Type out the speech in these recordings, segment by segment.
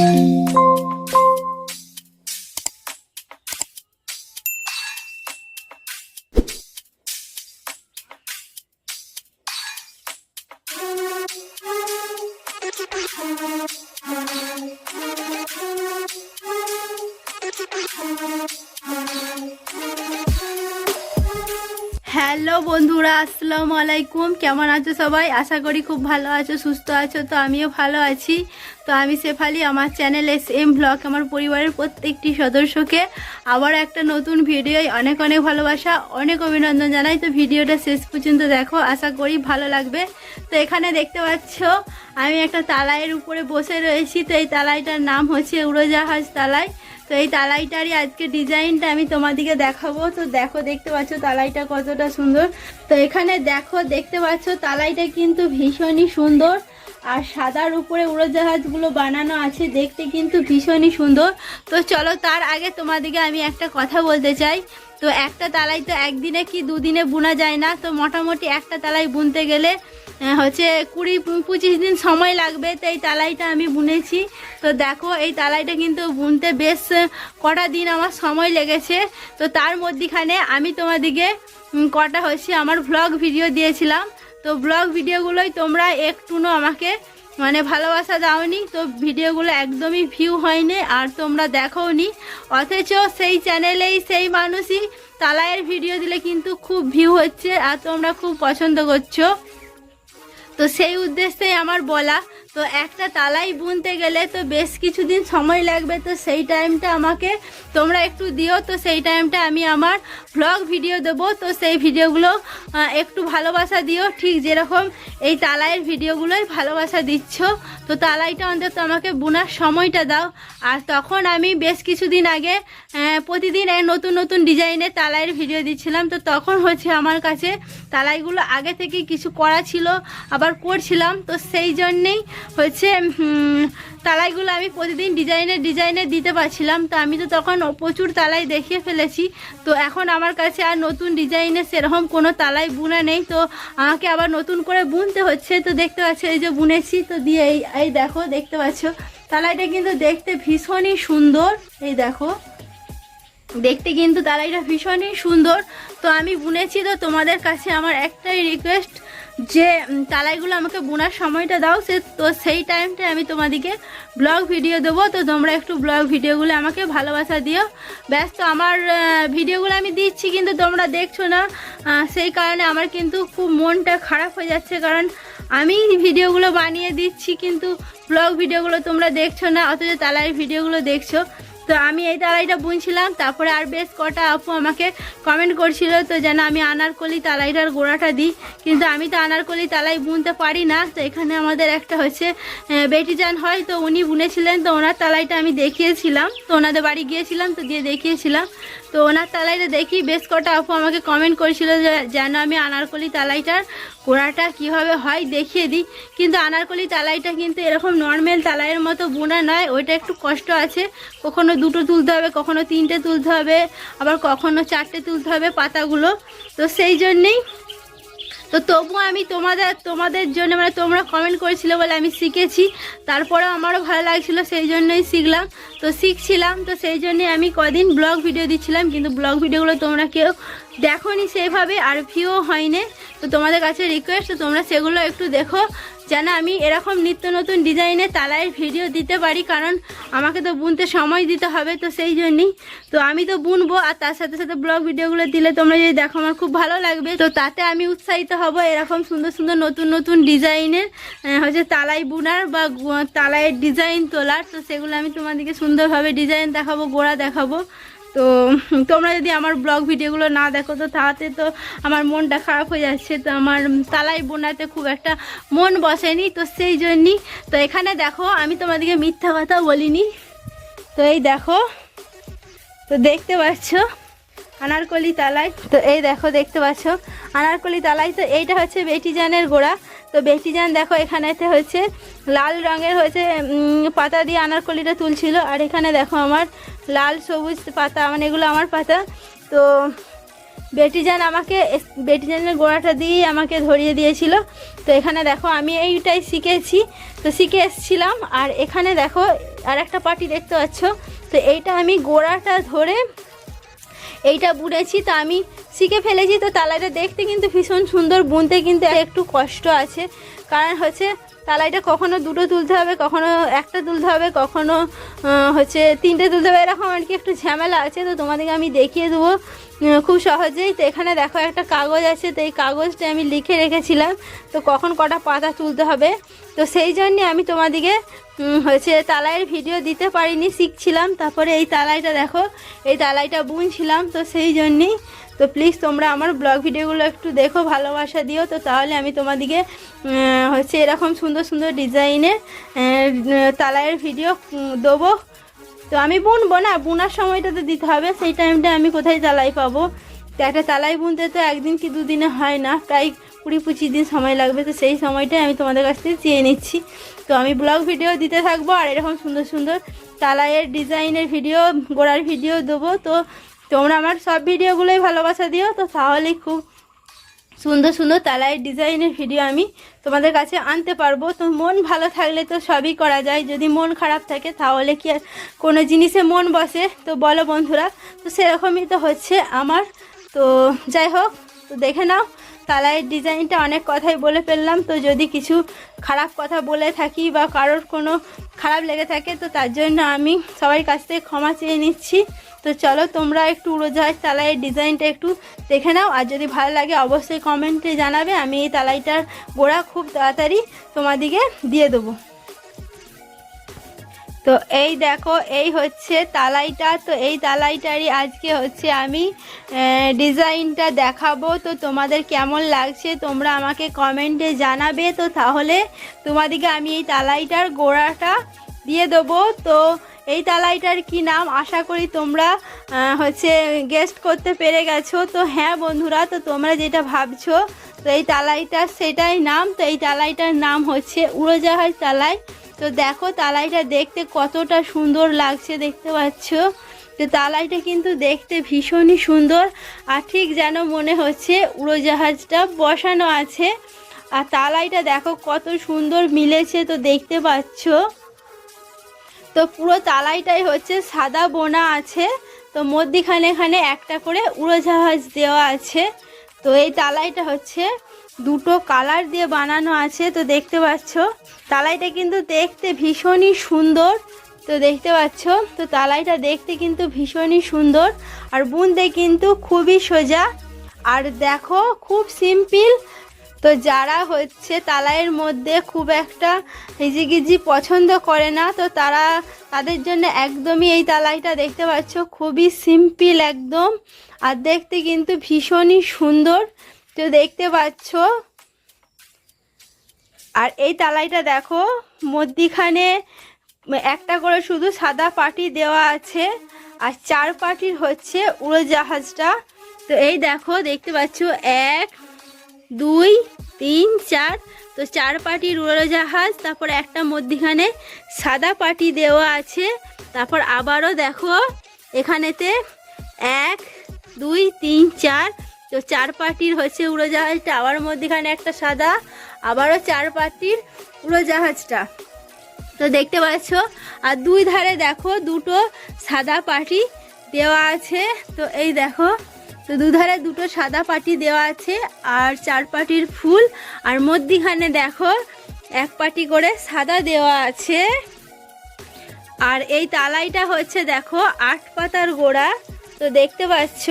Música hello বন্ধুরা, আসসালামু আলাইকুম। কেমন আছো সবাই? আশা করি খুব ভালো আছো, সুস্থ আছো। তো আমিও ভালো আছি। তো আমি শেফালি, আমার চ্যানেল এস এম ব্লগ, আমার পরিবারের প্রত্যেকটি সদস্যকে আবার একটা নতুন ভিডিও অনেক অনেক ভালোবাসা, অনেক অভিনন্দন জানাই। তো ভিডিওটা শেষ পর্যন্ত দেখো, আশা করি ভালো লাগবে। তো এখানে দেখতে পাচ্ছ, আমি একটা তালাইয়ের উপরে বসে রয়েছি। তো এই তালাইটার নাম হচ্ছে উড়োজাহাজ তালাই। তো এই তালাইটারই আজকে ডিজাইনটা আমি তোমাদিকে দেখাবো। তো দেখো, দেখতে পাচ্ছ তালাইটা কতটা সুন্দর। তো এখানে দেখো, দেখতে পাচ্ছ তালাইটা কিন্তু ভীষণই সুন্দর। আর সাদার উপরে উড়োজাহাজগুলো বানানো আছে, দেখতে কিন্তু ভীষণই সুন্দর। তো চলো, তার আগে তোমাদিকে আমি একটা কথা বলতে চাই। তো একটা তালাই তো একদিনে কি দুদিনে বোনা যায় না? তো মোটামুটি একটা তালাই বুনতে গেলে হচ্ছে কুড়ি পঁচিশ দিন সময় লাগবে, তো এই তালাইটা আমি বুনেছি। তো দেখো, এই তালাইটা কিন্তু বুনতে বেশ কটা দিন আমার সময় লেগেছে। তো তার মধ্যিখানে আমি তোমাদিকে কটা হচ্ছে আমার ভ্লগ ভিডিও দিয়েছিলাম। তো ব্লগ ভিডিওগুলোই তোমরা একটুনো আমাকে মানে ভালোবাসা দাওনি। তো ভিডিওগুলো একদমই ভিউ হয়নি আর তোমরা দেখোনি। অথচ সেই চ্যানেলেই সেই মানুষই তালাইয়ের ভিডিও দিলে কিন্তু খুব ভিউ হচ্ছে আর তোমরা খুব পছন্দ করছ। তো সেই উদ্দেশ্যে আমার বলা তো একটা তালাই বুনতে গেলে তো বেশ কিছুদিন সময় লাগবে, তো সেই টাইমটা আমাকে তোমরা একটু দিও। তো সেই টাইমটা আমি আমার ভ্লগ ভিডিও দেবো। তো সেই ভিডিওগুলো একটু ভালোবাসা দিও। ঠিক যেরকম এই তালাইয়ের ভিডিওগুলোই ভালোবাসা দিচ্ছ। তো তালাইটা অন্তত আমাকে বোনার সময়টা দাও। আর তখন আমি বেশ কিছুদিন আগে প্রতিদিন এই নতুন নতুন ডিজাইনের তালাইয়ের ভিডিও দিচ্ছিলাম। তো তখন হচ্ছে আমার কাছে তালাইগুলো আগে থেকে কিছু করা ছিল, আবার করছিলাম। তো সেই জন্যেই হচ্ছে তালাইগুলো আমি প্রতিদিন ডিজাইনের ডিজাইনে দিতে পারছিলাম। তো আমি তো তখন প্রচুর তালাই দেখিয়ে ফেলেছি। তো এখন আমার কাছে আর নতুন ডিজাইনের সেরকম কোনো তালাই বুনা নেই। তো আমাকে আবার নতুন করে বুনতে হচ্ছে। তো দেখতে পাচ্ছ, এই যে বুনেছি, তো দিয়ে এই এই দেখো, দেখতে পাচ্ছ। তালাইটা কিন্তু দেখতে ভীষণই সুন্দর। এই দেখো, দেখতে কিন্তু তালাইটা ভীষণই সুন্দর। তো আমি বুনেছি, তো তোমাদের কাছে আমার একটাই রিকোয়েস্ট যে তালাইগুলো আমাকে বোনার সময়টা দাও, সে, তো সেই টাইমটা আমি তোমাদেরকে ব্লগ ভিডিও দেবো। তো তোমরা একটু ব্লগ ভিডিওগুলো আমাকে ভালোবাসা দিও। ব্যাস, তো আমার ভিডিওগুলো আমি দিচ্ছি, কিন্তু তোমরা দেখছ না। সেই কারণে আমার কিন্তু খুব মনটা খারাপ হয়ে যাচ্ছে, কারণ আমি ভিডিওগুলো বানিয়ে দিচ্ছি, কিন্তু ব্লগ ভিডিওগুলো তোমরা দেখছ না, অথচ তালাইয়ের ভিডিওগুলো দেখছ। তো আমি এই তালাইটা বুনছিলাম, তারপরে আর বেশ কটা আপু আমাকে কমেন্ট করছিল তো যেন আমি আনারকলি তালাইটার গোড়াটা দিই। কিন্তু আমি তো আনারকলি তালাই বুনতে পারি না, তো এখানে আমাদের একটা হচ্ছে বেটি যান হয়, তো উনি বুনেছিলেন, তো ওনার তালাইটা আমি দেখিয়েছিলাম, তো ওনাদের বাড়ি গিয়েছিলাম, তো দিয়ে দেখিয়েছিলাম। তো ওনার তালাইটা দেখি বেশ কটা আপু আমাকে কমেন্ট করেছিল যেন আমি আনারকলি তালাইটার গোড়াটা কীভাবে হয় দেখিয়ে দিই। কিন্তু আনারকলি তালাইটা কিন্তু এরকম নর্মাল তালাইয়ের মতো বোনা নয়, ওইটা একটু কষ্ট আছে। কখনো দুটো তুলতে হবে, কখনো তিনটে তুলতে হবে, আবার কখনো চারটে তুলতে হবে পাতাগুলো। তো সেই জন্যেই তো তবু আমি তোমাদের তোমাদের জন্য মানে তোমরা কমেন্ট করেছিলে বলে আমি শিখেছি। তারপরে আমারও ভালো লাগছিল, সেই জন্যই শিখলাম। তো শিখছিলাম, তো সেই জন্যে আমি কদিন ব্লগ ভিডিও দিচ্ছিলাম, কিন্তু ব্লগ ভিডিওগুলো তোমরা কেউ দেখোনি সেইভাবে, আর ভিউ হয়নি। তো তোমাদের কাছে রিকোয়েস্ট তোমরা সেগুলো একটু দেখো, যেন আমি এরকম নিত্য নতুন ডিজাইনের তালাইয়ের ভিডিও দিতে পারি, কারণ আমাকে তো বুনতে সময় দিতে হবে, তো সেই জন্যই। তো আমি তো বুনবো, আর তার সাথে সাথে ব্লগ ভিডিওগুলো দিলে তোমরা যদি দেখো, আমার খুব ভালো লাগবে। তো তাতে আমি উৎসাহিত হব এরকম সুন্দর সুন্দর নতুন নতুন ডিজাইনের হচ্ছে তালাই বুনার বা তালাইয়ের ডিজাইন তোলার। তো সেগুলো আমি তোমাদেরকে সুন্দরভাবে ডিজাইন দেখাবো, গোড়া দেখাবো। তো তোমরা যদি আমার ব্লগ ভিডিওগুলো না দেখো তো তাতে তো আমার মনটা খারাপ হয়ে যাচ্ছে। তো আমার তালাই বোনাতে খুব একটা মন বসেনি তো সেই জন্যই। তো এখানে দেখো আমি তোমাদেরকে মিথ্যা কথা বলিনি। তো এই দেখো তো দেখতে পাচ্ছ আনারকলি তালাই। তো এই দেখো দেখতে পাচ্ছ আনারকলি তালাই। তো এইটা হচ্ছে বেটিজানের গোড়া। তো বেটিজান দেখো এখানেতে হচ্ছে লাল রঙের উম, পাতা দিয়ে আনারকলিটা তুলছিল। আর এখানে দেখো আমার লাল, সবুজ পাতা মানে এগুলো আমার পাতা। তো বেটিজান আমাকে বেটিজানের গোড়াটা দিয়েই আমাকে ধরিয়ে দিয়েছিল। তো এখানে দেখো আমি এইটাই শিখেছি। তো শিখে এসছিলাম। আর এখানে দেখো আর একটা পাটি দেখতে পাচ্ছ। তো এইটা আমি গোড়াটা ধরে এইটা বুড়েছি তো আমি শিখে ফেলেছি তো তালাইটা দেখতে কিন্তু ভীষণ সুন্দর, বুনতে কিন্তু একটু কষ্ট আছে। কারণ হচ্ছে তালাইটা কখনো দুটো তুলতে হবে, কখনো একটা তুলতে হবে, কখনো হচ্ছে তিনটে তুলতে হবে, এরকম আর কি একটু ঝামেলা আছে। তো তোমাদেরকে আমি দেখিয়ে দেবো খুব সহজেই। তো এখানে দেখো একটা কাগজ আছে, তো এই কাগজটা আমি লিখে রেখেছিলাম। তো কখন কটা পাতা তুলতে হবে? তো সেই জন্যে আমি তোমাদেরকে হচ্ছে তালাইয়ের ভিডিও দিতে পারিনি, শিখছিলাম। তারপরে এই তালাইটা দেখো, এই তালাইটা বুনছিলাম। তো সেই জন্যেই তো প্লিজ তোমরা আমার ব্লগ ভিডিওগুলো একটু দেখো, ভালোবাসা দিও। তো তাহলে আমি তোমাদেরকে হচ্ছে এরকম সুন্দর সুন্দর ডিজাইনের তালাইয়ের ভিডিও দেবো। তো আমি বুনবো না, বোনার সময়টা তো দিতে হবে, সেই টাইমটা আমি কোথায় তালাই পাবো? তো একটা তালাই বুনতে তো একদিন কি দুদিনে হয় না, প্রায় কুড়ি পঁচিশ দিন সময় লাগবে, তো সেই সময়টাই আমি তোমাদের কাছ থেকে চেয়ে নিচ্ছি। তো আমি ব্লগ ভিডিও দিতে থাকব, আর এরকম সুন্দর সুন্দর তালাইয়ের ডিজাইনের ভিডিও গোড়ার ভিডিও দেবো। তো তোমরা আমার সব ভিডিওগুলোই ভালোবাসা দিও, তো তাহলেই খুব সুন্দর সুন্দর তালাইয়ের ডিজাইনের ভিডিও আমি তোমাদের কাছে আনতে পারব। তো মন ভালো থাকলে তো সবই করা যায়, যদি মন খারাপ থাকে তাহলে কি আর কোনো জিনিসে মন বসে? তো বলো বন্ধুরা, তো সেরকমই তো হচ্ছে আমার। তো যাই হোক, তো দেখে নাও তালাইয়ের ডিজাইনটা অনেক কথাই বলে ফেললাম। তো যদি কিছু খারাপ কথা বলে থাকি বা কারোর কোনো খারাপ লেগে থাকে, তো তার জন্য আমি সবার কাছ থেকে ক্ষমা চেয়ে নিচ্ছি। তো চলো তোমরা একটু উড়োজাহাজ তালাইয়ের ডিজাইনটা একটু দেখে নাও। আর যদি ভালো লাগে অবশ্যই কমেন্টে জানাবে। আমি এই তালাইটার গোড়া খুব তাড়াতাড়ি তোমাদিকে দিয়ে দেবো। তো এই দেখো, এই হচ্ছে তালাইটা। তো এই তালাইটারই আজকে হচ্ছে আমি ডিজাইনটা দেখাবো। তো তোমাদের কেমন লাগছে তোমরা আমাকে কমেন্টে জানাবে। তো তাহলে তোমাদেরকে আমি এই তালাইটার গোড়াটা দিয়ে দেবো। তো এই তালাইটার কি নাম? আশা করি তোমরা হচ্ছে গেস্ট করতে পেরে গেছো। তো হ্যাঁ বন্ধুরা, তো তোমরা যেটা ভাবছ, তো এই তালাইটার সেটাই নাম। তো এই তালাইটার নাম হচ্ছে উড়োজাহাজ তালাই। তো দেখো তালাইটা দেখতে কতটা সুন্দর লাগছে, দেখতে পাচ্ছ? তো তালাইটা কিন্তু দেখতে ভীষণই সুন্দর। আর ঠিক যেন মনে হচ্ছে উড়োজাহাজটা বসানো আছে। আর তালাইটা দেখো কত সুন্দর মিলেছে, তো দেখতে পাচ্ছ। তো পুরো তালাইটাই হচ্ছে সাদা বোনা আছে। তো মধ্যিখানে এখানে একটা করে উড়োজাহাজ দেওয়া আছে। তো এই তালাইটা হচ্ছে দুটো কালার দিয়ে বানানো আছে, তো দেখতে পাচ্ছ। তালাইটা কিন্তু দেখতে ভীষণই সুন্দর, তো দেখতে পাচ্ছ। তো তালাইটা দেখতে কিন্তু ভীষণই সুন্দর, আর বুনতে কিন্তু খুবই সোজা। আর দেখো, খুব সিম্পল তো যারা হচ্ছে তালাইয়ের মধ্যে খুব একটা হিজিগিজি পছন্দ করে না, তো তারা তাদের জন্য একদমই এই তালাইটা দেখতে পাচ্ছ, খুবই সিম্পল একদম। আর দেখতে কিন্তু ভীষণই সুন্দর। তো দেখতে পাচ্ছ। আর এই তালাইটা দেখো, মধ্যিখানে একটা করে শুধু সাদা পাটি দেওয়া আছে, আর চার পাটির হচ্ছে উড়োজাহাজটা। তো এই দেখো, দেখতে পাচ্ছ, এক দুই, তিন, চার। তো চার পাটির উড়োজাহাজ তারপর একটা মধ্যিখানে সাদা পাটি দেওয়া আছে। তারপর আবারও দেখো, এখানেতে এক, দুই, তিন, চার। তো চার পাটির হচ্ছে উড়োজাহাজটা আবার মধ্যিখানে একটা সাদা, আবারও চার পাটির উড়োজাহাজটা তো দেখতে পাচ্ছ, আর দুই ধারে দেখো দুটো সাদা পাটি দেওয়া আছে। তো এই দেখো তো দুধারে দুটো সাদা পাটি দেওয়া আছে আর চার পাটির ফুল। আর মধ্যিখানে দেখো, এক পাটি করে সাদা দেওয়া আছে। আর এই তালাইটা হচ্ছে দেখো, আট পাতার গোড়া। তো দেখতে পাচ্ছ,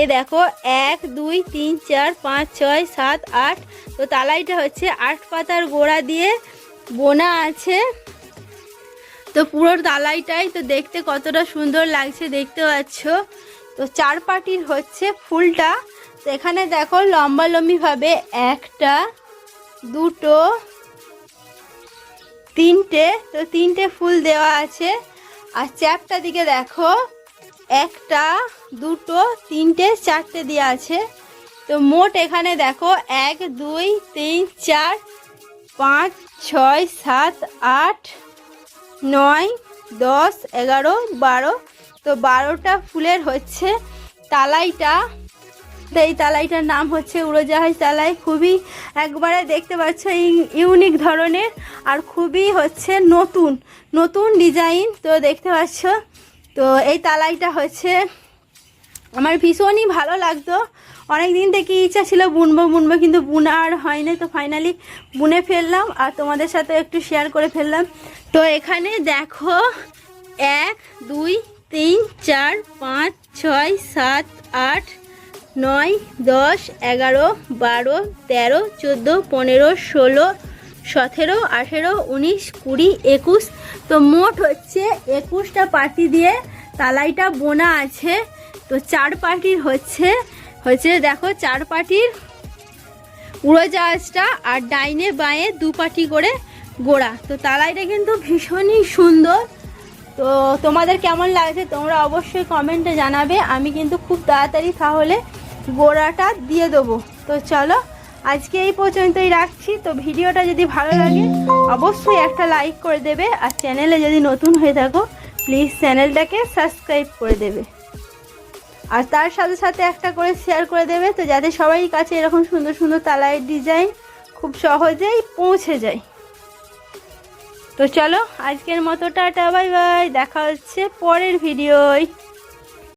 এ দেখো, এক, দুই, তিন, চার, পাঁচ, ছয়, সাত, আট। তো তালাইটা হচ্ছে আট পাতার গোড়া দিয়ে বোনা আছে। তো পুরো তালাইটাই তো দেখতে কতটা সুন্দর লাগছে দেখতে পাচ্ছ। তো চার পাটির হচ্ছে ফুলটা। এখানে দেখো লম্বা লম্বিভাবে একটা, দুটো, তিনটে, তো তিনটে ফুল দেওয়া আছে। আর চ্যাপটা দিকে দেখো, একটা, দুটো, তিনটে, চারটে দেওয়া আছে। তো মোট এখানে দেখো এক, দুই, তিন, চার, পাঁচ, ছয়, সাত, আট, নয়, দশ, এগারো, বারো তো বারোটা ফুলের হচ্ছে তালাইটা। এই তালাইটার নাম হচ্ছে উড়োজাহাজ তালাই। খুবই একবারে দেখতে পাচ্ছ ইউ- ইউনিক ধরনের আর খুবই হচ্ছে নতুন নতুন ডিজাইন। তো দেখতে পাচ্ছ, তো এই তালাইটা হচ্ছে, আমার ভীষণই ভালো লাগতো। অনেক দিন থেকে ইচ্ছা ছিল বুনবো বুনবো, কিন্তু বুনা আর হয়নি। তো ফাইনালি বুনে ফেললাম আর তোমাদের সাথে একটু শেয়ার করে ফেললাম। তো এখানে দেখো, এক, দুই তিন, চার, পাঁচ, ছয়, সাত, আট, নয়, দশ, এগারো, বারো, তেরো, চোদ্দ, পনেরো, ষোলো, সতেরো, আঠেরো, উনিশ, কুড়ি, একুশ। তো মোট হচ্ছে একুশটা পার্টি দিয়ে তালাইটা বোনা আছে। তো চার পার্টির হচ্ছে হচ্ছে দেখো চার পার্টির উড়োজাহাজটা আর ডাইনে বাঁয়ে দু পাটি করে গোড়া। তো তালাইটা কিন্তু ভীষণই সুন্দর। তো তোমাদের কেমন লাগছে তোমরা অবশ্যই কমেন্টে জানাবে। আমি কিন্তু খুব তাড়াতাড়ি তাহলে গোড়াটা দিয়ে দেবো। তো চলো, আজকে এই পর্যন্তই রাখছি। তো ভিডিওটা যদি ভালো লাগে, অবশ্যই একটা লাইক করে দেবে। আর চ্যানেলে যদি নতুন হয়ে থাকো প্লিজ চ্যানেলটাকে সাবস্ক্রাইব করে দেবে। আর তার সাথে সাথে একটা করে শেয়ার করে দেবে। তো যাতে সবাই কাছে এরকম সুন্দর সুন্দর তালাইয়ের ডিজাইন খুব সহজেই পৌঁছে যায়। তো চলো আজকের মতো টাটা বাই বাই দেখা হচ্ছে পরের ভিডিওয়।